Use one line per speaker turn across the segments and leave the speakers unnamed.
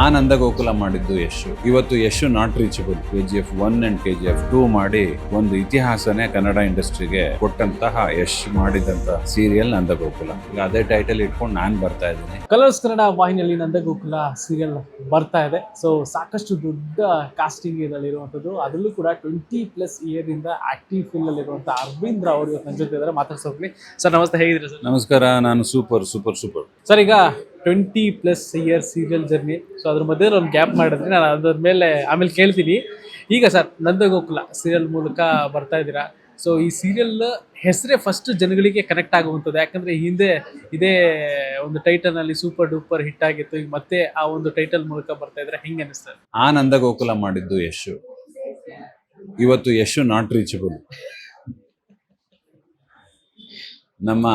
ಆ ನಂದಗೋಕುಲ ಮಾಡಿದ್ದು ಯಶು. ಇವತ್ತು Yashu not reachable K G F one and K G F two ಮಾಡಿ ಒಂದು ಇತಿಹಾಸನೇ ಕನ್ನಡ ಇಂಡಸ್ಟ್ರಿಗೆ ಕೊಟ್ಟಂತಹ ಯಶ್ ಮಾಡಿದಂತ ಸೀರಿಯಲ್ ನಂದಗೋಕುಲ ಈಗ ಅದೇ ಟೈಟಲ್ ಇಟ್ಕೊಂಡು ನಾನು ಬರ್ತಾ ಇದ್ದೀನಿ.
ಕಲರ್ಸ್ ಕನ್ನಡ ವಾಹಿನಿಯಲ್ಲಿ ನಂದಗೋಕುಲ ಸೀರಿಯಲ್ ಬರ್ತಾ ಇದೆ. ಸೊ ಸಾಕಷ್ಟು ದೊಡ್ಡ ಕಾಸ್ಟಿಂಗ್ ಇದರಲ್ಲಿರುವಂಥದ್ದು ಅದರಲ್ಲೂ ಕೂಡ ಟ್ವೆಂಟಿ ಪ್ಲಸ್ ಇಯರ್ ಇಂದ ಆಕ್ಟಿವ್ ಫೀಲ್ಡ್ ಅಲ್ಲಿರುವಂಥ ಅರವಿಂದ್ರ ಅವರು ಇವತ್ತು ನನ್ನ ಜೊತೆ ಇದ್ದಾರೆ. ಮಾತಾಡ್ಸೋಗ್ಲಿ ಸರ್ ನಮಸ್ತೆ. ಹೇಗಿದ್ರೆ ಸರ್?
ನಮಸ್ಕಾರ. ನಾನು ಸೂಪರ್ ಸೂಪರ್ ಸೂಪರ್
ಸರ್ ಈಗ twenty plus year serial journey so ಅದ್ರ ಮಧ್ಯೆ ಒಂದು ಗ್ಯಾಪ್ ಮಾಡಿದ್ರೆ. ನಾನು ಅದ್ರ ಮೇಲೆ ಆಮೇಲೆ ಕೇಳ್ತೀನಿ. ಈಗ ಸರ್ ನಂದಗೋಕುಲ ಸೀರಿಯಲ್ ಮೂಲಕ ಬರ್ತಾ ಇದ್ದೀರಾ. ಸೊ ಈ ಸೀರಿಯಲ್ ಹೆಸರೇ ಫಸ್ಟ್ ಜನಗಳಿಗೆ ಕನೆಕ್ಟ್ ಆಗುವಂಥದ್ದು. ಯಾಕಂದರೆ ಹಿಂದೆ ಇದೇ ಒಂದು ಟೈಟಲ್ನಲ್ಲಿ ಸೂಪರ್ ಡೂಪರ್ ಹಿಟ್ ಆಗಿತ್ತು. ಈಗ ಮತ್ತೆ ಆ ಒಂದು ಟೈಟಲ್ ಮೂಲಕ ಬರ್ತಾ ಇದ್ರೆ ಹೆಂಗೆ ಅನಿಸ್ತದೆ?
ಆ ನಂದಗೋಕುಲ ಮಾಡಿದ್ದು ಯಶು. ಇವತ್ತು ಯಶು ನಾಟ್ ರೀಚಬಲ್ ನಮ್ಮ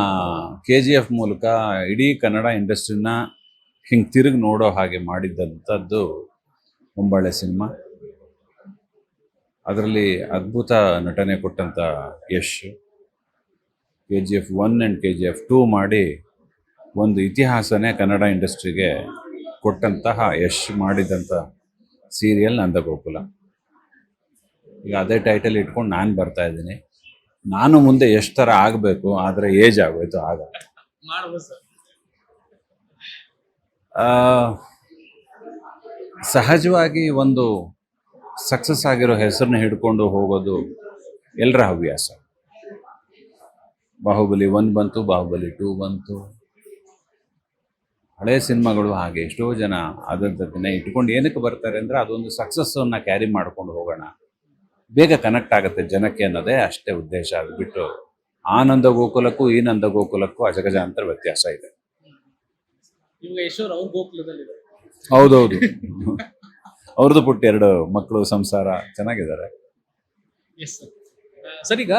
ಕೆ ಜಿ ಎಫ್ ಮೂಲಕ ಇಡೀ ಕನ್ನಡ ಇಂಡಸ್ಟ್ರಿನ ಹಿಂಗೆ ತಿರುಗಿ ನೋಡೋ ಹಾಗೆ ಮಾಡಿದ್ದಂಥದ್ದು ಹೊಂಬಾಳೆ ಸಿನಿಮಾ. ಅದರಲ್ಲಿ ಅದ್ಭುತ ನಟನೆ ಕೊಟ್ಟಂಥ Yash. K G F one and K G F two ಮಾಡಿ ಒಂದು ಇತಿಹಾಸನೇ ಕನ್ನಡ ಇಂಡಸ್ಟ್ರಿಗೆ ಕೊಟ್ಟಂತಹ ಯಶ್ ಮಾಡಿದಂಥ ಸೀರಿಯಲ್ ನಂದಗೋಕುಲ. ಈಗ ಅದೇ ಟೈಟಲ್ ಇಟ್ಕೊಂಡು ನಾನು ಬರ್ತಾ ಇದ್ದೀನಿ. ನಾನು ಮುಂದೆ ಎಷ್ಟು ತರ ಆಗಬೇಕು ಆದ್ರೆ ಏಜ್ ಆಗೋಯ್ತು ಆಗ. ಸಹಜವಾಗಿ ಒಂದು ಸಕ್ಸಸ್ ಆಗಿರೋ ಹೆಸರನ್ನ ಹಿಡ್ಕೊಂಡು ಹೋಗೋದು ಎಲ್ಲರ ಹವ್ಯಾಸ. ಬಾಹುಬಲಿ ಒನ್ ಬಂತು ಬಾಹುಬಲಿ ಟೂ ಬಂತು. ಹಳೆ ಸಿನಿಮಾಗಳು ಹಾಗೆ ಎಷ್ಟೋ ಜನ ಅದನ್ನ ಇಟ್ಕೊಂಡು ಏನಕ್ಕೆ ಬರ್ತಾರೆ ಅಂದರೆ ಅದೊಂದು ಸಕ್ಸಸ್ಸನ್ನು ಕ್ಯಾರಿ ಮಾಡ್ಕೊಂಡು ಹೋಗೋಣ. ಬೇಗ ಕನೆಕ್ಟ್ ಆಗುತ್ತೆ ಜನಕ್ಕೆ ಅನ್ನೋದೇ ಅಷ್ಟೇ ಉದ್ದೇಶ. ಅದು ಬಿಟ್ಟು ಆ ನಂದ ಗೋಕುಲಕ್ಕೂ ಈ ನಂದ ಗೋಕುಲಕ್ಕೂ ಅಜಗಜಾಂತರ ವ್ಯತ್ಯಾಸ ಇದೆ. ಹೌದೌದು. ಅವ್ರದ್ದು ಪುಟ್ಟ ಎರಡು ಮಕ್ಕಳು ಸಂಸಾರ ಚೆನ್ನಾಗಿದ್ದಾರೆ.
ಸರ್ ಈಗ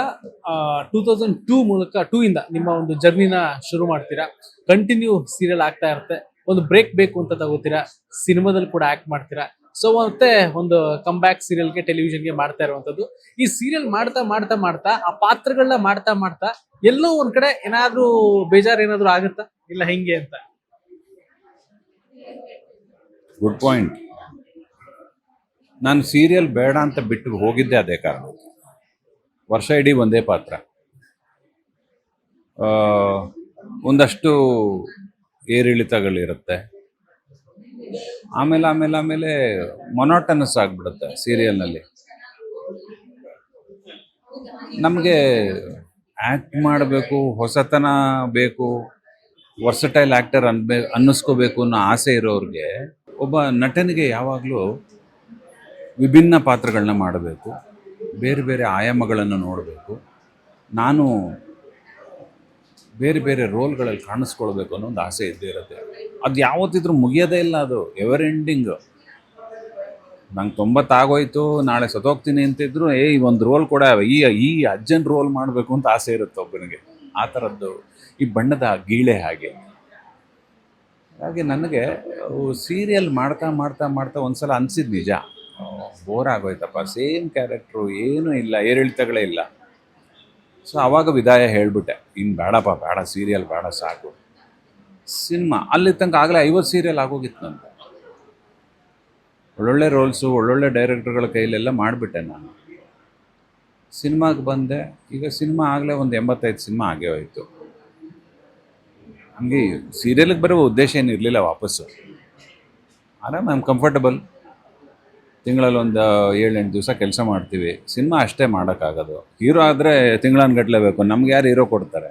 ಟೂ ತೌಸಂಡ್ ಟೂ ಮೂಲಕ ಟೂ ಇಂದ ನಿಮ್ಮ ಒಂದು ಜರ್ನಿನ ಶುರು ಮಾಡ್ತೀರಾ? ಕಂಟಿನ್ಯೂ ಸೀರಿಯಲ್ ಆಗ್ತಾ ಇರುತ್ತೆ. ಒಂದು ಬ್ರೇಕ್ ಬೇಕು ಅಂತ ತಗೋತೀರಾ? ಸಿನಿಮಾದಲ್ಲಿ ಕೂಡ ಆಕ್ಟ್ ಮಾಡ್ತೀರಾ? ಸೊ ಮತ್ತೆ ಒಂದು ಕಮ್ ಬ್ಯಾಕ್ ಸೀರಿಯಲ್ಗೆ ಟೆಲಿವಿಷನ್ಗೆ ಮಾಡ್ತಾ ಇರುವಂಥದ್ದು. ಈ ಸೀರಿಯಲ್ ಮಾಡ್ತಾ ಮಾಡ್ತಾ ಮಾಡ್ತಾ, ಆ ಪಾತ್ರಗಳನ್ನ ಮಾಡ್ತಾ ಮಾಡ್ತಾ, ಎಲ್ಲೋ ಒಂದ್ ಕಡೆ ಏನಾದ್ರೂ ಬೇಜಾರು ಏನಾದ್ರೂ ಆಗುತ್ತಾ? ಇಲ್ಲ ಹೆಂಗೆ ಅಂತ?
ಗುಡ್ ಪಾಯಿಂಟ್ ನಾನು ಸೀರಿಯಲ್ ಬೇಡ ಅಂತ ಬಿಟ್ಟು ಹೋಗಿದ್ದೆ ಅದೇ ಕಾರಣ. ವರ್ಷ ಇಡೀ ಒಂದೇ ಪಾತ್ರ. ಒಂದಷ್ಟು ಏರಿಳಿತಗಳಿರುತ್ತೆ. ಆಮೇಲೆ ಆಮೇಲೆ ಆಮೇಲೆ ಮೊನಾಟನಸ್ ಆಗಿಬಿಡುತ್ತೆ ಸೀರಿಯಲ್ನಲ್ಲಿ. ನಮಗೆ ಆ್ಯಕ್ಟ್ ಮಾಡಬೇಕು, ಹೊಸತನ ಬೇಕು, ವರ್ಸಟೈಲ್ ಆ್ಯಕ್ಟರ್ ಅನ್ಬೇ, ಅನ್ನಿಸ್ಕೋಬೇಕು ಅನ್ನೋ ಆಸೆ ಇರೋರಿಗೆ ಒಬ್ಬ ನಟನಿಗೆ ಯಾವಾಗಲೂ ವಿಭಿನ್ನ ಪಾತ್ರಗಳನ್ನ ಮಾಡಬೇಕು, ಬೇರೆ ಬೇರೆ ಆಯಾಮಗಳನ್ನು ನೋಡಬೇಕು, ನಾನು ಬೇರೆ ಬೇರೆ ರೋಲ್ಗಳಲ್ಲಿ ಕಾಣಿಸ್ಕೊಳ್ಬೇಕು ಅನ್ನೋ ಒಂದು ಆಸೆ ಇದ್ದೇ ಇರುತ್ತೆ. ಅದು ಯಾವತ್ತಿದ್ರೂ ಮುಗಿಯೋದೇ ಇಲ್ಲ ಅದು ಎವರ್ ಎಂಡಿಂಗ್ ನಂಗೆ ತೊಂಬತ್ತಾಗೋಯ್ತು, ನಾಳೆ ಸತೋಗ್ತೀನಿ ಅಂತಿದ್ರು ಏ ಈ ಒಂದು ರೋಲ್ ಕೂಡ, ಈ ಈ ಅಜ್ಜನ ರೋಲ್ ಮಾಡಬೇಕು ಅಂತ ಆಸೆ ಇರುತ್ತೆ ಒಬ್ಬನಿಗೆ. ಆ ಥರದ್ದು, ಈ ಬಣ್ಣದ ಗೀಳೆ ಹಾಗೆ. ಹಾಗೆ ನನಗೆ ಸೀರಿಯಲ್ ಮಾಡ್ತಾ ಮಾಡ್ತಾ ಮಾಡ್ತಾ ಒಂದ್ಸಲ ಅನಿಸಿದ್ ನಿಜ. ಬೋರ್ ಆಗೋಯ್ತಪ್ಪ. ಸೇಮ್ ಕ್ಯಾರೆಕ್ಟ್ರು ಏನೂ ಇಲ್ಲ, ಏರಿಳಿತಗಳೇ ಇಲ್ಲ. ಸೊ ಆವಾಗ ವಿದಾಯ ಹೇಳಿಬಿಟ್ಟೆ. ಇನ್ನು ಬೇಡಪ್ಪ, ಬೇಡ ಸೀರಿಯಲ್ ಬೇಡ, ಸಾಕು. ಸಿನಿಮಾ, ಅಲ್ಲಿ ತನಕ ಆಗಲೇ ಐವತ್ತು ಸೀರಿಯಲ್ ಆಗೋಗಿತ್ತು ನನಗೆ ಒಳ್ಳೊಳ್ಳೆ ರೋಲ್ಸು ಒಳ್ಳೊಳ್ಳೆ ಡೈರೆಕ್ಟರ್ಗಳ ಕೈಲೆಲ್ಲ ಮಾಡಿಬಿಟ್ಟೆ ನಾನು. ಸಿನಿಮಾಗೆ ಬಂದೆ, ಈಗ ಸಿನಿಮಾ ಆಗಲೇ ಒಂದು ಎಂಬತ್ತೈದು ಸಿನಿಮಾ ಆಗೇ ಹೋಯಿತು. ಹಂಗೆ ಸೀರಿಯಲ್ಗೆ ಬರೋ ಉದ್ದೇಶ ಏನು ಇರಲಿಲ್ಲ ವಾಪಸ್ಸು. ಆರಾಮ್ ಐ ಆಮ್ ಕಂಫರ್ಟಬಲ್ ತಿಂಗಳಲ್ಲಿ ಒಂದು ಏಳೆಂಟು ದಿವಸ ಕೆಲಸ ಮಾಡ್ತೀವಿ. ಸಿನಿಮಾ ಅಷ್ಟೇ ಮಾಡೋಕ್ಕಾಗೋದು. ಹೀರೋ ಆದರೆ ತಿಂಗಳನ್ನು ಗಟ್ಟಲೇಬೇಕು ನಮ್ಗೆ ಯಾರು ಹೀರೋ ಕೊಡ್ತಾರೆ?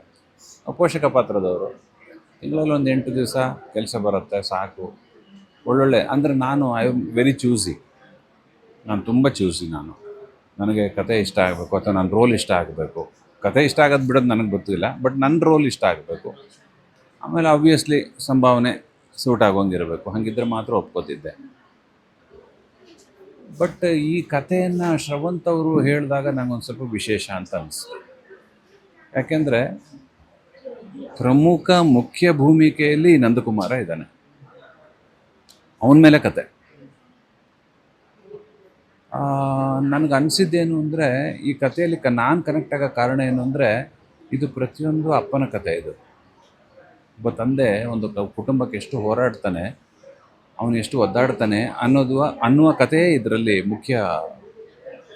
ಪೋಷಕ ಪಾತ್ರದವರು. ತಿಂಗಳಲ್ಲಿ ಒಂದು ಎಂಟು ದಿವಸ ಕೆಲಸ ಬರುತ್ತೆ, ಸಾಕು. ಒಳ್ಳೊಳ್ಳೆ, ಅಂದರೆ ನಾನು ಐ ಆಮ್ ವೆರಿ ಚೂಸಿ ನಾನು ತುಂಬ ಚೂಸಿ ನಾನು. ನನಗೆ ಕತೆ ಇಷ್ಟ ಆಗಬೇಕು, ಅಥವಾ ನನ್ನ ರೋಲ್ ಇಷ್ಟ ಆಗಬೇಕು. ಕತೆ ಇಷ್ಟ ಆಗೋದು ಬಿಡೋದು ನನಗೆ ಗೊತ್ತಿಲ್ಲ ಬಟ್ ನನ್ನ ರೋಲ್ ಇಷ್ಟ ಆಗಬೇಕು. ಆಮೇಲೆ ಆಬ್ವಿಯಸ್ಲಿ ಸಂಭಾವನೆ ಸೂಟ್ ಆಗೋಂಗಿರಬೇಕು. ಹಾಗಿದ್ರೆ ಮಾತ್ರ ಒಪ್ಕೋತಿದ್ದೆ. ಬಟ್ ಈ ಕಥೆಯನ್ನು ಶ್ರವಂತ್ ಅವರು ಹೇಳಿದಾಗ ನನಗೊಂದು ಸ್ವಲ್ಪ ವಿಶೇಷ ಅಂತ ಅನಿಸ್ತು. ಯಾಕೆಂದರೆ ಪ್ರಮುಖ ಮುಖ್ಯ ಭೂಮಿಕೆಯಲ್ಲಿ ನಂದಕುಮಾರ ಇದ್ದಾನೆ. ಅವನ ಮೇಲೆ ಕತೆ. ನನಗೆ ಅನಿಸಿದ್ದೇನು ಅಂದರೆ, ಈ ಕಥೆಯಲ್ಲಿ ಕ, ನಾನು ಕನೆಕ್ಟ್ ಆಗೋ ಕಾರಣ ಏನು ಅಂದರೆ, ಇದು ಪ್ರತಿಯೊಂದು ಅಪ್ಪನ ಕತೆ ಇದು. ಒಬ್ಬ ತಂದೆ ಒಂದು ಕುಟುಂಬಕ್ಕೆ ಎಷ್ಟು ಹೋರಾಡ್ತಾನೆ, ಅವನು ಎಷ್ಟು ಒದ್ದಾಡ್ತಾನೆ ಅನ್ನೋದು, ಅನ್ನುವ ಕಥೆಯೇ ಇದರಲ್ಲಿ ಮುಖ್ಯ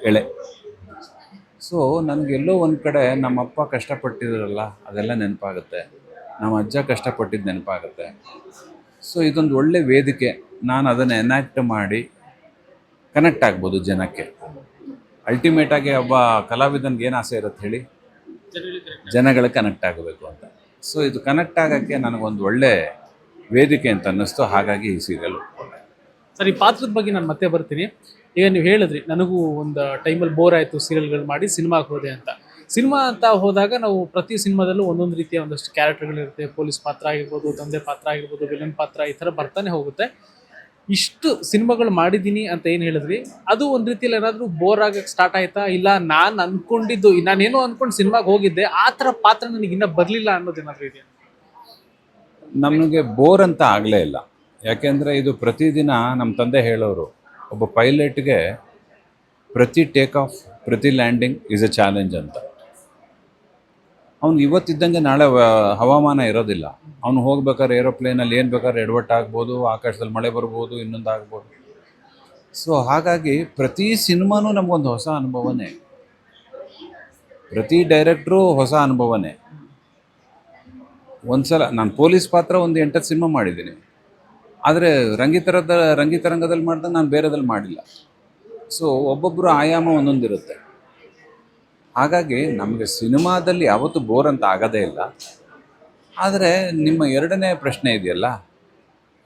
ಎಳೆ. ಸೊ ನನಗೆಲ್ಲೋ ಒಂದು ಕಡೆ ನಮ್ಮಪ್ಪ ಕಷ್ಟಪಟ್ಟಿದ್ರಲ್ಲ, ಅದೆಲ್ಲ ನೆನಪಾಗುತ್ತೆ. ನಮ್ಮ ಅಜ್ಜ ಕಷ್ಟಪಟ್ಟಿದ್ದು ನೆನಪಾಗುತ್ತೆ. ಸೊ ಇದೊಂದು ಒಳ್ಳೆ ವೇದಿಕೆ. ನಾನು ಅದನ್ನು ಎನ್ಯಾಕ್ಟ್ ಮಾಡಿ ಕನೆಕ್ಟ್ ಆಗ್ಬೋದು ಜನಕ್ಕೆ. ಅಲ್ಟಿಮೇಟಾಗಿ ಒಬ್ಬ ಕಲಾವಿದನಿಗೆ ಏನು ಆಸೆ ಇರುತ್ತೆ ಹೇಳಿ? ಜನಗಳಿಗೆ ಕನೆಕ್ಟ್ ಆಗಬೇಕು ಅಂತ. ಸೊ ಇದು ಕನೆಕ್ಟ್ ಆಗೋಕ್ಕೆ ನನಗೊಂದು ಒಳ್ಳೆ ವೇದಿಕೆ ಅಂತ ಅನ್ನಿಸ್ತು. ಹಾಗಾಗಿ ಈ ಸೀರಿಯಲ್
ಸರ್ ಪಾತ್ರದ ಬಗ್ಗೆ ನಾನು ಮತ್ತೆ ಬರ್ತೀನಿ. ಈಗ ನೀವು ಹೇಳಿದ್ರಿ, ನನಗೂ ಒಂದು ಟೈಮಲ್ಲಿ ಬೋರ್ ಆಯಿತು ಸೀರಿಯಲ್ಗಳು ಮಾಡಿ ಸಿನಿಮಾಗೆ ಹೋದೆ ಅಂತ. ಸಿನಿಮಾ ಅಂತ ಹೋದಾಗ ನಾವು ಪ್ರತಿ ಸಿನಿಮಾದಲ್ಲೂ ಒಂದೊಂದು ರೀತಿಯ ಒಂದಷ್ಟು ಕ್ಯಾರೆಕ್ಟರ್ಗಳಿರುತ್ತೆ ಪೊಲೀಸ್ ಪಾತ್ರ ಆಗಿರ್ಬೋದು, ತಂದೆ ಪಾತ್ರ ಆಗಿರ್ಬೋದು ವಿಲನ್ ಪಾತ್ರ ಈ ಥರ ಬರ್ತಾನೆ ಹೋಗುತ್ತೆ. ಇಷ್ಟು ಸಿನಿಮಾಗಳು ಮಾಡಿದ್ದೀನಿ ಅಂತ ಏನು ಹೇಳಿದ್ರಿ, ಅದು ಒಂದು ರೀತಿಯಲ್ಲಿ ಏನಾದರೂ ಬೋರ್ ಆಗಕ್ಕೆ ಸ್ಟಾರ್ಟ್ ಆಯಿತಾ? ಇಲ್ಲ ನಾನು ಅಂದ್ಕೊಂಡಿದ್ದು ನಾನೇನೋ ಅಂದ್ಕೊಂಡು ಸಿನಿಮಾಗೆ ಹೋಗಿದ್ದೆ, ಆ ಥರ ಪಾತ್ರ ನನಗೆ ಇನ್ನೂ ಬರಲಿಲ್ಲ ಅನ್ನೋದೇನಾದರೂ ಇದೆಯಾ?
ನಮಗೆ ಬೋರ್ ಅಂತ ಆಗಲೇ ಇಲ್ಲ. ಯಾಕೆಂದರೆ ಇದು ಪ್ರತಿದಿನ ನಮ್ಮ ತಂದೆ ಹೇಳೋರು ಒಬ್ಬ ಪೈಲಟ್ಗೆ ಪ್ರತಿ ಟೇಕ್ ಆಫ್ ಪ್ರತಿ ಲ್ಯಾಂಡಿಂಗ್ ಈಸ್ ಎ ಚಾಲೆಂಜ್ ಅಂತ. ಅವ್ನು ಇವತ್ತಿದ್ದಂಗೆ ನಾಳೆ ಹವಾಮಾನ ಇರೋದಿಲ್ಲ. ಅವನು ಹೋಗ್ಬೇಕಾದ್ರೆ ಏರೋಪ್ಲೇನಲ್ಲಿ ಏನು ಬೇಕಾದ್ರೆ ಎಡವಟ್ಟು ಆಗ್ಬೋದು, ಆಕಾಶದಲ್ಲಿ ಮಳೆ ಬರ್ಬೋದು, ಇನ್ನೊಂದು ಆಗ್ಬೋದು. ಸೊ ಹಾಗಾಗಿ ಪ್ರತಿ ಸಿನಿಮಾನೂ ನಮಗೊಂದು ಹೊಸ ಅನುಭವನೇ. ಪ್ರತಿ ಡೈರೆಕ್ಟ್ರು ಹೊಸ ಅನುಭವನೇ. ಒಂದ್ಸಲ, ನಾನು ಪೊಲೀಸ್ ಪಾತ್ರ ಒಂದು ಎಂಟತ್ತು ಸಿನಿಮಾ ಮಾಡಿದ್ದೀನಿ. ಆದರೆ ರಂಗಿತರದ ರಂಗಿತರಂಗದಲ್ಲಿ ಮಾಡಿದ ನಾನು ಬೇರೆದಲ್ಲಿ ಮಾಡಿಲ್ಲ. ಸೊ ಒಬ್ಬೊಬ್ಬರು ಆಯಾಮ ಒಂದೊಂದಿರುತ್ತೆ. ಹಾಗಾಗಿ ನಮಗೆ ಸಿನಿಮಾದಲ್ಲಿ ಯಾವತ್ತೂ ಬೋರ್ ಅಂತ ಆಗೋದೇ ಇಲ್ಲ. ಆದರೆ ನಿಮ್ಮ ಎರಡನೇ ಪ್ರಶ್ನೆ ಇದೆಯಲ್ಲ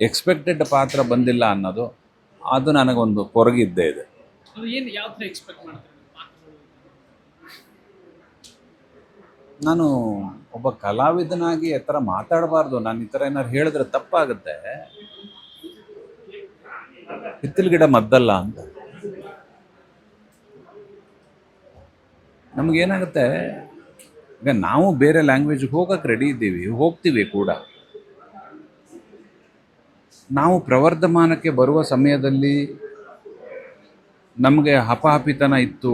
ಎಕ್ಸ್ಪೆಕ್ಟೆಡ್ ಪಾತ್ರ ಬಂದಿಲ್ಲ ಅನ್ನೋದು ಅದು ನನಗೊಂದು ಕೊರಗಿದ್ದೇ ಇದೆ. ನಾನು ಒಬ್ಬ ಕಲಾವಿದನಾಗಿ ಆ ಥರ ಮಾತಾಡಬಾರ್ದು. ನಾನು ಈ ಥರ ಏನಾದ್ರು ಹೇಳಿದ್ರೆ ತಪ್ಪಾಗುತ್ತೆ. ಹಿತ್ತಲ ಗಿಡ ಮದ್ದಲ್ಲ ಅಂತ. ನಮಗೇನಾಗುತ್ತೆ, ಈಗ ನಾವು ಬೇರೆ ಲ್ಯಾಂಗ್ವೇಜ್ಗೆ ಹೋಗಕ್ಕೆ ರೆಡಿ ಇದ್ದೀವಿ, ಹೋಗ್ತೀವಿ ಕೂಡ. ನಾವು ಪ್ರವರ್ಧಮಾನಕ್ಕೆ ಬರುವ ಸಮಯದಲ್ಲಿ ನಮಗೆ ಹಪಾಹಪಿತನ ಇತ್ತು,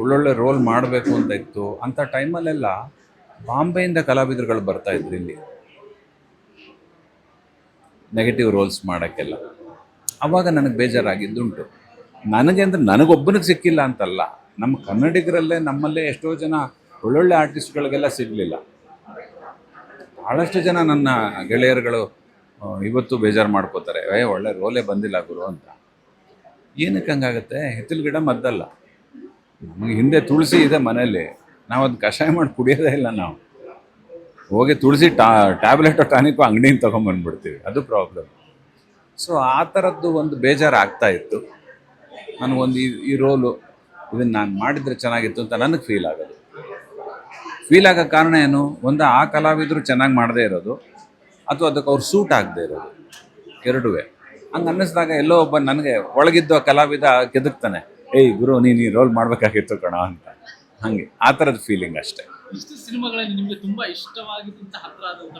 ಒಳ್ಳೊಳ್ಳೆ ರೋಲ್ ಮಾಡಬೇಕು ಅಂತ ಇತ್ತು, ಅಂಥ ಟೈಮಲ್ಲೆಲ್ಲ ಬಾಂಬೆಯಿಂದ ಕಲಾವಿದರುಗಳು ಬರ್ತಾ ಇದ್ರು ಇಲ್ಲಿ. ನೆಗೆಟಿವ್ ರೋಲ್ಸ್ ಮಾಡೋಕ್ಕೆಲ್ಲ. ಆವಾಗ ನನಗೆ ಬೇಜಾರಾಗಿದ್ದುಂಟು. ನನಗೆ ಅಂದರೆ ನನಗೊಬ್ಬನಿಗೆ ಸಿಕ್ಕಿಲ್ಲ ಅಂತಲ್ಲ. ನಮ್ಮ ಕನ್ನಡಿಗರಲ್ಲೇ ನಮ್ಮಲ್ಲೇ ಎಷ್ಟೋ ಜನ ಒಳ್ಳೊಳ್ಳೆ ಆರ್ಟಿಸ್ಟ್ಗಳಿಗೆಲ್ಲ ಸಿಗಲಿಲ್ಲ. ಭಾಳಷ್ಟು ಜನ ನನ್ನ ಗೆಳೆಯರುಗಳು ಇವತ್ತು ಬೇಜಾರು ಮಾಡ್ಕೋತಾರೆ. ಏ, ಒಳ್ಳೆ ರೋಲೇ ಬಂದಿಲ್ಲ ಗುರು ಅಂತ. ಏನಕ್ಕೆ ಹಂಗಾಗುತ್ತೆ? ಹಿತ್ತಲ ಗಿಡ ಮದ್ದಲ್ಲ. ನಮಗೆ ಹಿಂದೆ ತುಳಸಿ ಇದೆ ಮನೆಯಲ್ಲಿ. ನಾವು ಅದು ಕಷಾಯ ಮಾಡಿ ಕುಡಿಯೋದೇ ಇಲ್ಲ ನಾವು. ಹೋಗಿ ತುಳಸಿ ಟಾ, ಟ್ಯಾಬ್ಲೆಟು ಟಾನಿಕು ಅಂಗಡಿಯಿಂದ ತೊಗೊಂಬಂದ್ಬಿಡ್ತೀವಿ. ಅದು ಪ್ರಾಬ್ಲಮ್ ಸೊ ಆ ಥರದ್ದು ಒಂದು ಬೇಜಾರು ಆಗ್ತಾ ಇತ್ತು ನನಗೊಂದು ಈ ಈ ರೋಲು ಇದನ್ನು ನಾನು ಮಾಡಿದರೆ ಚೆನ್ನಾಗಿತ್ತು ಅಂತ ನನಗೆ ಫೀಲ್ ಆಗೋದು. ಫೀಲ್ ಆಗೋ ಕಾರಣ ಏನು? ಒಂದು, ಆ ಕಲಾವಿದರು ಚೆನ್ನಾಗಿ ಮಾಡದೇ ಇರೋದು, ಅಥವಾ ಅದಕ್ಕೆ ಅವ್ರು ಸೂಟ್ ಆಗದೆ ಇರೋದು. ಎರಡೂ ಹಂಗೆ ಅನ್ನಿಸಿದಾಗ ಎಲ್ಲೋ ಒಬ್ಬ ನನಗೆ ಒಳಗಿದ್ದ ಕಲಾವಿದ ಕೆದಕ್ತಾನೆ, ಏಯ್ ಗುರು, ನೀನು ಈ ರೋಲ್ ಮಾಡಬೇಕಾಗಿತ್ತು ಕಣ ಅಂತ. ಹಾಗೆ, ಆ ಥರದ ಫೀಲಿಂಗ್ ಅಷ್ಟೇ.
ಇಷ್ಟು ಸಿನಿಮಾಗಳಲ್ಲಿ ನಿಮಗೆ ತುಂಬ ಇಷ್ಟವಾಗಿದ್ದಂಥ ಹತ್ರ ಆದಂಥ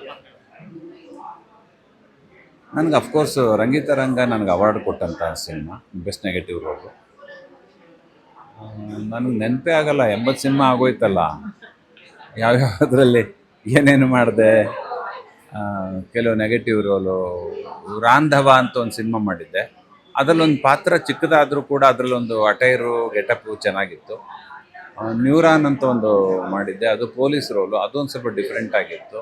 ನನಗೆ ಅಫ್ಕೋರ್ಸ್ ರಂಗಿತರಂಗ ನನಗೆ ಅವಾರ್ಡ್ ಕೊಟ್ಟಂಥ ಸಿನಿಮಾ ಬೆಸ್ಟ್ ನೆಗೆಟಿವ್ ರೋಲು ನನಗೆ ನೆನಪೇ ಆಗಲ್ಲ, ಎಂಬತ್ತು ಸಿನಿಮಾ ಆಗೋಯ್ತಲ್ಲ. ಯಾವ್ಯಾವುದ್ರಲ್ಲಿ ಏನೇನು ಮಾಡಿದೆ? ಕೆಲವು ನೆಗೆಟಿವ್ ರೋಲು ರಾಂಧವ ಅಂತ ಒಂದು ಸಿನಿಮಾ ಮಾಡಿದ್ದೆ. ಅದರಲ್ಲೊಂದು ಪಾತ್ರ ಚಿಕ್ಕದಾದರೂ ಕೂಡ ಅದರಲ್ಲೊಂದು ಅಟೈರು ಗೆಟಪು ಚೆನ್ನಾಗಿತ್ತು. ನ್ಯೂರಾನ್ ಅಂತ ಒಂದು ಮಾಡಿದ್ದೆ, ಅದು ಪೊಲೀಸ್ ರೋಲು ಅದೊಂದು ಸ್ವಲ್ಪ ಡಿಫ್ರೆಂಟ್ ಆಗಿತ್ತು.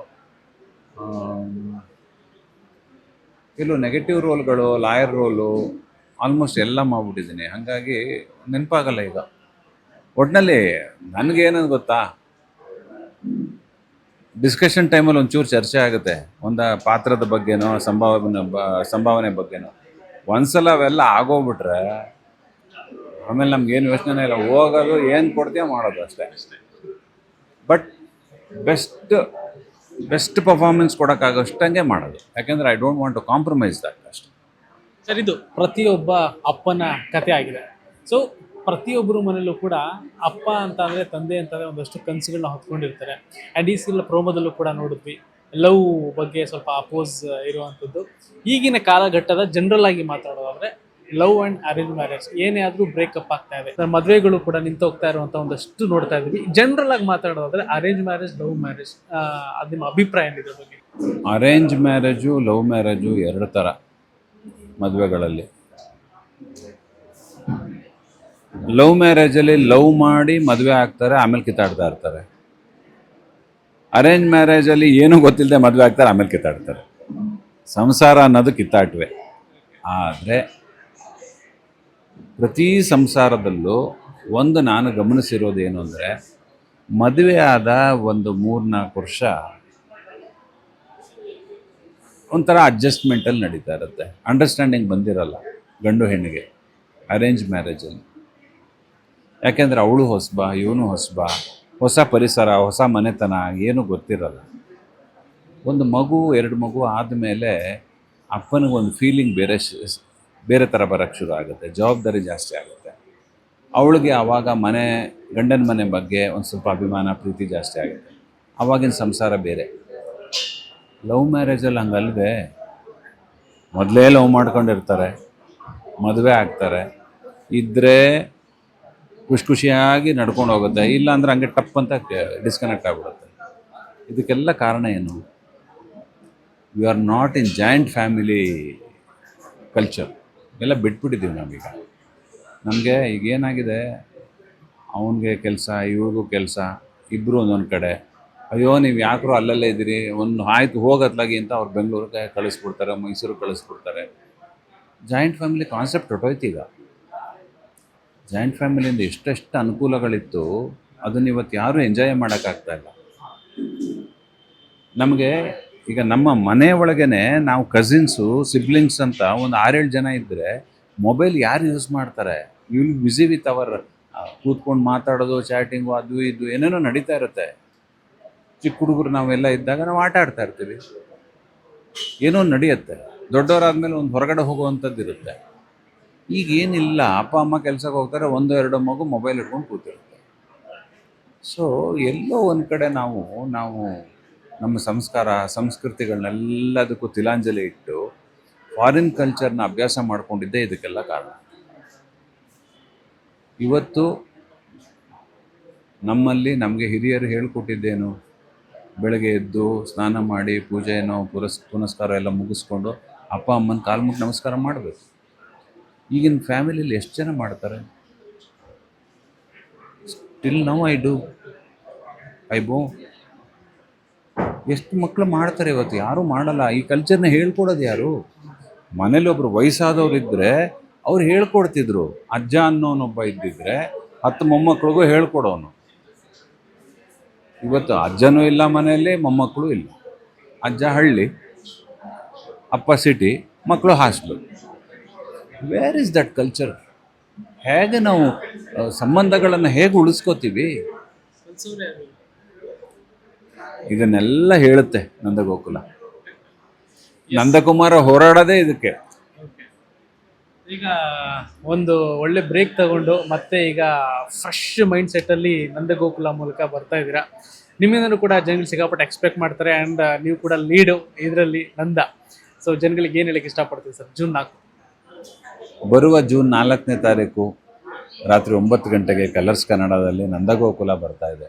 ಕೆಲವು ನೆಗೆಟಿವ್ ರೋಲ್ಗಳು ಲಾಯರ್ ರೋಲು ಆಲ್ಮೋಸ್ಟ್ ಎಲ್ಲ ಮಾಡಿಬಿಟ್ಟಿದ್ದೀನಿ. ಹಾಗಾಗಿ ನೆನಪಾಗಲ್ಲ ಈಗ. ಒಟ್ಟಿನಲ್ಲಿ ನನಗೇನದು ಗೊತ್ತಾ? ಡಿಸ್ಕಷನ್ ಟೈಮಲ್ಲಿ ಒಂಚೂರು ಚರ್ಚೆ ಆಗುತ್ತೆ. ಒಂದು ಪಾತ್ರದ ಬಗ್ಗೆನೋ, ಸಂಭಾವನೆ ಸಂಭಾವನೆ ಬಗ್ಗೆನೋ. ಒಂದ್ಸಲ ಅವೆಲ್ಲ ಆಗೋಗ್ಬಿಟ್ರೆ ಆಮೇಲೆ ನಮ್ಗೇನು ಯೋಚನೆ ಇಲ್ಲ. ಹೋಗೋದು ಏನು ಕೊಡ್ತೀಯೋ ಮಾಡೋದು ಅಷ್ಟೇ. ಬಟ್ ಬೆಸ್ಟ್ ಬೆಸ್ಟ್ ಪರ್ಫಾರ್ಮೆನ್ಸ್ ಕೊಡೋಕ್ಕಾಗೋಷ್ಟಂಗೆ ಮಾಡೋದು. ಯಾಕೆಂದರೆ I don't want to compromise that ಅಷ್ಟೆ.
ಸರ್, ಇದು ಪ್ರತಿಯೊಬ್ಬ ಅಪ್ಪನ ಕತೆ ಆಗಿದೆ. ಸೊ ಪ್ರತಿಯೊಬ್ಬರು ಮನೆಯಲ್ಲೂ ಕೂಡ ಅಪ್ಪ ಅಂತ ಅಂದರೆ ತಂದೆ ಅಂತಂದರೆ ಒಂದಷ್ಟು ಕನಸುಗಳನ್ನ ಹೊತ್ಕೊಂಡಿರ್ತಾರೆ. ಆ್ಯಂಡ್ ಈ ಸಿಲ್ಲ ಪ್ರೋಮೋದಲ್ಲೂ ಕೂಡ ನೋಡಿದ್ವಿ. ಲವ್ ಬಗ್ಗೆ ಸ್ವಲ್ಪ ಅಪೋಸ್ ಇರುವಂಥದ್ದು ಈಗಿನ ಕಾಲಘಟ್ಟದ ಜನರಲ್ ಆಗಿ ಮಾತಾಡೋದಾದ್ರೆ ಲವ್ ಅಂಡ್ ಅರೇಂಜ್ ಮ್ಯಾರೇಜ್ ಏನೇ ಆದ್ರೂ ಬ್ರೇಕಪ್ ಆಗ್ತಾ ಇದೆ. ಮದುವೆಗಳು ಕೂಡ ನಿಂತು ಹೋಗ್ತಾ ಇರುವಂತ ಒಂದಷ್ಟು ನೋಡ್ತಾ ಇದೀವಿ ಜನರಲ್ ಆಗಿ ಮಾತಾಡೋದಾದ್ರೆ ಅರೇಂಜ್ ಮ್ಯಾರೇಜ್ ಲವ್ ಮ್ಯಾರೇಜ್ ಅದು ನಿಮ್ಮ ಅಭಿಪ್ರಾಯ
ಅರೇಂಜ್ ಮ್ಯಾರೇಜು ಲವ್ ಮ್ಯಾರೇಜು ಎರಡು ಥರ ಮದುವೆಗಳಲ್ಲಿ. ಲವ್ ಮ್ಯಾರೇಜಲ್ಲಿ ಲವ್ ಮಾಡಿ ಮದುವೆ ಆಗ್ತಾರೆ, ಆಮೇಲೆ ಕಿತ್ತಾಡ್ತಾ ಇರ್ತಾರೆ. ಅರೇಂಜ್ ಮ್ಯಾರೇಜಲ್ಲಿ ಏನೂ ಗೊತ್ತಿಲ್ಲದೆ ಮದುವೆ ಆಗ್ತಾರೆ, ಆಮೇಲೆ ಕಿತ್ತಾಡ್ತಾರೆ. ಸಂಸಾರ ಅನ್ನೋದು ಕಿತ್ತಾಟವೇ ಆದರೆ ಪ್ರತಿ ಸಂಸಾರದಲ್ಲೂ ಒಂದು ನಾನು ಗಮನಿಸಿರೋದೇನು ಅಂದರೆ, ಮದುವೆ ಆದ ಒಂದು ಮೂರ್ನಾಲ್ಕು ವರ್ಷ ಒಂಥರ ಅಡ್ಜಸ್ಟ್ಮೆಂಟಲ್ಲಿ ನಡೀತಾ ಇರುತ್ತೆ. ಅಂಡರ್ಸ್ಟ್ಯಾಂಡಿಂಗ್ ಬಂದಿರಲ್ಲ ಗಂಡು ಹೆಣ್ಣಿಗೆ ಅರೇಂಜ್ ಮ್ಯಾರೇಜಲ್ಲಿ ಯಾಕೆಂದರೆ ಅವಳು ಹೊಸಬ, ಇವನು ಹೊಸಬ, ಹೊಸ ಪರಿಸರ, ಹೊಸ ಮನೆತನ, ಏನೂ ಗೊತ್ತಿರಲ್ಲ. ಒಂದು ಮಗು, ಎರಡು ಮಗು ಆದಮೇಲೆ ಅಪ್ಪನಿಗೆ ಒಂದು ಫೀಲಿಂಗ್ ಬೇರೆ ಬೇರೆ ಥರ ಬರೋಕ್ಕೆ ಶುರು ಆಗುತ್ತೆ, ಜವಾಬ್ದಾರಿ ಜಾಸ್ತಿ ಆಗುತ್ತೆ. ಅವಳಿಗೆ ಆವಾಗ ಮನೆ, ಗಂಡನ ಮನೆ ಬಗ್ಗೆ ಒಂದು ಸ್ವಲ್ಪ ಅಭಿಮಾನ, ಪ್ರೀತಿ ಜಾಸ್ತಿ ಆಗುತ್ತೆ. ಆವಾಗಿನ ಸಂಸಾರ ಬೇರೆ. ಲವ್ ಮ್ಯಾರೇಜಲ್ಲಿ ಹಂಗಲ್ವೇ? ಮೊದಲೇ ಲವ್ ಮಾಡ್ಕೊಂಡಿರ್ತಾರೆ, ಮದುವೆ ಆಗ್ತಾರೆ ಇದ್ದರೆ ಖುಷಿ ಖುಷಿಯಾಗಿ ನಡ್ಕೊಂಡು ಹೋಗುತ್ತೆ, ಇಲ್ಲ ಅಂದ್ರೆ ಹಂಗೆ ಟಪ್ ಅಂತ ಡಿಸ್ಕನೆಕ್ಟ್ ಆಗಿಬಿಡುತ್ತೆ. ಇದಕ್ಕೆಲ್ಲ ಕಾರಣ ಏನು? You are not in joint family culture ಎಲ್ಲ ಬಿಟ್ಬಿಟ್ಟಿದ್ದೀವಿ ನಾವೀಗ. ನಮಗೆ ಈಗ ಏನಾಗಿದೆ? ಅವನಿಗೆ ಕೆಲಸ, ಇವ್ರಿಗೂ ಕೆಲಸ ಇಬ್ಬರು ಒಂದೊಂದು ಕಡೆ. ಅಯ್ಯೋ, ನೀವು ಯಾಕರೂ ಅಲ್ಲಲ್ಲೇ ಇದ್ದೀರಿ? ಒಂದು ಆಯ್ತು, ಹೋಗತ್ಲಾಗಿ ಅಂತ ಅವ್ರು ಬೆಂಗಳೂರಿಗೆ ಕಳಿಸ್ಬಿಡ್ತಾರೆ, ಮೈಸೂರಿಗೆ ಕಳಿಸ್ಬಿಡ್ತಾರೆ. ಜಾಯಿಂಟ್ ಫ್ಯಾಮಿಲಿ ಕಾನ್ಸೆಪ್ಟ್ ಹೊಟ್ಟೋಯ್ತು ಈಗ. ಜಾಯಿಂಟ್ ಫ್ಯಾಮಿಲಿಯಿಂದ ಎಷ್ಟೆಷ್ಟು ಅನುಕೂಲಗಳಿತ್ತು, ಅದನ್ನು ಇವತ್ತು ಯಾರೂ ಎಂಜಾಯ್ ಮಾಡೋಕ್ಕಾಗ್ತಾ ಇಲ್ಲ. ನಮಗೆ ಈಗ ನಮ್ಮ ಮನೆ ಒಳಗೇ ನಾವು ಕಸಿನ್ಸು ಸಿಬ್ಲಿಂಗ್ಸ್ ಅಂತ ಒಂದು ಆರೇಳು ಜನ ಇದ್ದರೆ ಮೊಬೈಲ್ ಯಾರು ಯೂಸ್ ಮಾಡ್ತಾರೆ? ವಿಲ್ ಬ್ಯುಸಿ ವಿತ್ ಅವರ್ ಕೂತ್ಕೊಂಡು ಮಾತಾಡೋದು ಚಾಟಿಂಗು ಅದು ಇದು ಏನೇನೋ ನಡೀತಾ ಇರುತ್ತೆ. ಚಿಕ್ಕ ಹುಡುಗರು ನಾವೆಲ್ಲ ಇದ್ದಾಗ ನಾವು ಆಟ ಆಡ್ತಾ ಇರ್ತೀವಿ. ಏನೋ ನಡೆಯುತ್ತೆ. ದೊಡ್ಡವರಾದ್ಮೇಲೆ ಒಂದು ಹೊರಗಡೆ ಹೋಗುವಂಥದ್ದು ಇರುತ್ತೆ. ಈಗ ಏನಿಲ್ಲ, ಅಪ್ಪ, ಅಮ್ಮ ಕೆಲಸಕ್ಕೆ ಹೋಗ್ತಾರೆ, ಒಂದು, ಎರಡು ಮಗು ಮೊಬೈಲ್ ಇಟ್ಕೊಂಡು ಕೂತಿರುತ್ತೆ. ಸೊ ಎಲ್ಲೋ ಒಂದು ಕಡೆ ನಾವು ನಾವು ನಮ್ಮ ಸಂಸ್ಕಾರ, ಸಂಸ್ಕೃತಿಗಳನ್ನೆಲ್ಲದಕ್ಕೂ ತಿಲಾಂಜಲಿ ಇಟ್ಟು ಫಾರಿನ್ ಕಲ್ಚರ್ನ ಅಭ್ಯಾಸ ಮಾಡಿಕೊಂಡಿದ್ದೇ ಇದಕ್ಕೆಲ್ಲ ಕಾರಣ. ಇವತ್ತು ನಮ್ಮಲ್ಲಿ ನಮಗೆ ಹಿರಿಯರು ಹೇಳಿಕೊಟ್ಟಿದ್ದೇನು, ಬೆಳಗ್ಗೆ ಎದ್ದು ಸ್ನಾನ ಮಾಡಿ ಪೂಜೆನೋ ಪುರಸ್, ಪುನಸ್ಕಾರ ಎಲ್ಲ ಮುಗಿಸ್ಕೊಂಡು ಅಪ್ಪ, ಅಮ್ಮನ ಕಾಲು ಮುಗಿ ನಮಸ್ಕಾರ ಮಾಡಬೇಕು. ಈಗಿನ ಫ್ಯಾಮಿಲಿಯಲ್ಲಿ ಎಷ್ಟು ಜನ ಮಾಡ್ತಾರೆ? Still now I do I bow ಎಷ್ಟು ಮಕ್ಕಳು ಮಾಡ್ತಾರೆ ಇವತ್ತು? ಯಾರೂ ಮಾಡಲ್ಲ. ಈ ಕಲ್ಚರ್ನ ಹೇಳ್ಕೊಡೋದು ಯಾರು? ಮನೇಲಿ ಒಬ್ರು ವಯಸ್ಸಾದವ್ರು ಇದ್ದರೆ ಅವ್ರು ಹೇಳ್ಕೊಡ್ತಿದ್ರು. ಅಜ್ಜ ಅನ್ನೋನೊಬ್ಬ ಇದ್ದಿದ್ರೆ ಹತ್ತು ಮೊಮ್ಮಕ್ಕಳಿಗೂ ಹೇಳ್ಕೊಡೋನು. ಇವತ್ತು ಅಜ್ಜನೂ ಇಲ್ಲ ಮನೆಯಲ್ಲಿ, ಮೊಮ್ಮಕ್ಕಳು ಇಲ್ಲ. ಅಜ್ಜ ಹಳ್ಳಿ, ಅಪ್ಪ ಸಿಟಿ ಮಕ್ಕಳು hostel where is that culture ಹೇಗೆ ನಾವು ಸಂಬಂಧಗಳನ್ನು ಹೇಗೆ ಉಳಿಸ್ಕೋತೀವಿ? ಇದನ್ನೆಲ್ಲ ಹೇಳುತ್ತೆ ನಂದಗೋಕುಲ. ನಂದಕುಮಾರ ಹೋರಾಡೋದೇ ಇದಕ್ಕೆ.
ಈಗ ಒಂದು ಒಳ್ಳೆ ಬ್ರೇಕ್ ತಗೊಂಡು ಮತ್ತೆ ಈಗ ಫ್ರೆಶ್ ಮೈಂಡ್ ಸೆಟ್ಟಲ್ಲಿ ನಂದಗೋಕುಲ ಮೂಲಕ ಬರ್ತಾ ಇದ್ದೀರಾ? ನಿಮ್ಮಿಂದನೂ ಕೂಡ ಜನಗಳು ಸಿಕ್ಕಾಪಟ್ಟೆ ಎಕ್ಸ್ಪೆಕ್ಟ್ ಮಾಡ್ತಾರೆ ಆ್ಯಂಡ್ ನೀವು ಕೂಡ ಲೀಡು ಇದರಲ್ಲಿ ನಂದ. ಸೊ ಜನಗಳಿಗೆ ಏನು ಹೇಳಕ್ಕೆ ಇಷ್ಟಪಡ್ತೀವಿ ಸರ್ ಜೂನ್ ನಾಲ್ಕು.
ಬರುವ ಜೂನ್ ನಾಲ್ಕನೇ ತಾರೀಕು ರಾತ್ರಿ ಒಂಬತ್ತು ಗಂಟೆಗೆ ಕಲರ್ಸ್ ಕನ್ನಡದಲ್ಲಿ ನಂದಗೋಕುಲ ಬರ್ತಾ ಇದೆ.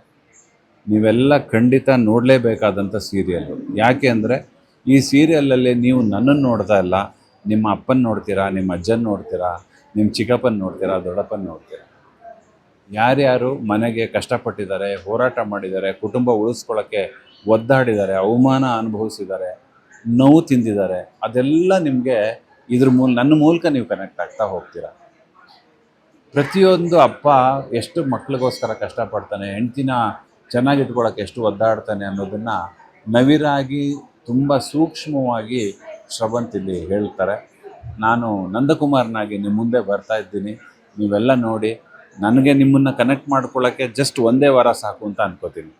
ನೀವೆಲ್ಲ ಖಂಡಿತ ನೋಡಲೇಬೇಕಾದಂಥ ಸೀರಿಯಲ್ಲು ಯಾಕೆ ಅಂದರೆ ಈ ಸೀರಿಯಲಲ್ಲಿ ನೀವು ನನ್ನನ್ನು ನೋಡ್ತಾ ಇಲ್ಲ, ನಿಮ್ಮ ಅಪ್ಪನ ನೋಡ್ತೀರಾ, ನಿಮ್ಮ ಅಜ್ಜನ ನೋಡ್ತೀರಾ, ನಿಮ್ಮ ಚಿಕ್ಕಪ್ಪನ ನೋಡ್ತೀರಾ, ದೊಡ್ಡಪ್ಪನ ನೋಡ್ತೀರಾ? ಯಾರ್ಯಾರು ಮನೆಗೆ ಕಷ್ಟಪಟ್ಟಿದ್ದಾರೆ, ಹೋರಾಟ ಮಾಡಿದ್ದಾರೆ, ಕುಟುಂಬ ಉಳಿಸ್ಕೊಳ್ಳೋಕ್ಕೆ ಒದ್ದಾಡಿದ್ದಾರೆ, ಅವಮಾನ ಅನುಭವಿಸಿದ್ದಾರೆ, ನೋವು ತಿಂದಿದ್ದಾರೆ, ಅದೆಲ್ಲ ನಿಮಗೆ ಇದ್ರ ಮೂಲ, ನನ್ನ ಮೂಲಕ ನೀವು ಕನೆಕ್ಟ್ ಆಗ್ತಾ ಹೋಗ್ತೀರಾ? ಪ್ರತಿಯೊಂದು ಅಪ್ಪ ಎಷ್ಟು ಮಕ್ಳಿಗೋಸ್ಕರ ಕಷ್ಟಪಡ್ತಾನೆ, ಹೆಂಡ್ತಿನ ಚೆನ್ನಾಗಿಟ್ಕೊಳ್ಳೋಕೆ ಎಷ್ಟು ಒದ್ದಾಡ್ತಾನೆ ಅನ್ನೋದನ್ನು ನವಿರಾಗಿ ತುಂಬ ಸೂಕ್ಷ್ಮವಾಗಿ ಶ್ರವಂತ್ ಇಲ್ಲಿ ಹೇಳ್ತಾರೆ. ನಾನು ನಂದಕುಮಾರ್ನಾಗಿ ನಿಮ್ಮ ಮುಂದೆ ಬರ್ತಾ ಇದ್ದೀನಿ. ನೀವೆಲ್ಲ ನೋಡಿ ನನಗೆ ನಿಮ್ಮನ್ನು ಕನೆಕ್ಟ್ ಮಾಡ್ಕೊಳ್ಳೋಕ್ಕೆ ಜಸ್ಟ್ ಒಂದೇ ವಾರ ಸಾಕು ಅಂತ ಅನ್ಕೋತೀನಿ.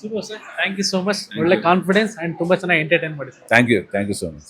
Super sir thank you so much ಒಳ್ಳೆ ಕಾನ್ಫಿಡೆನ್ಸ್ ಆ್ಯಂಡ್ ತುಂಬ ಚೆನ್ನಾಗಿ ಎಂಟರ್ಟೈನ್ ಮಾಡಿ
thank you thank you so much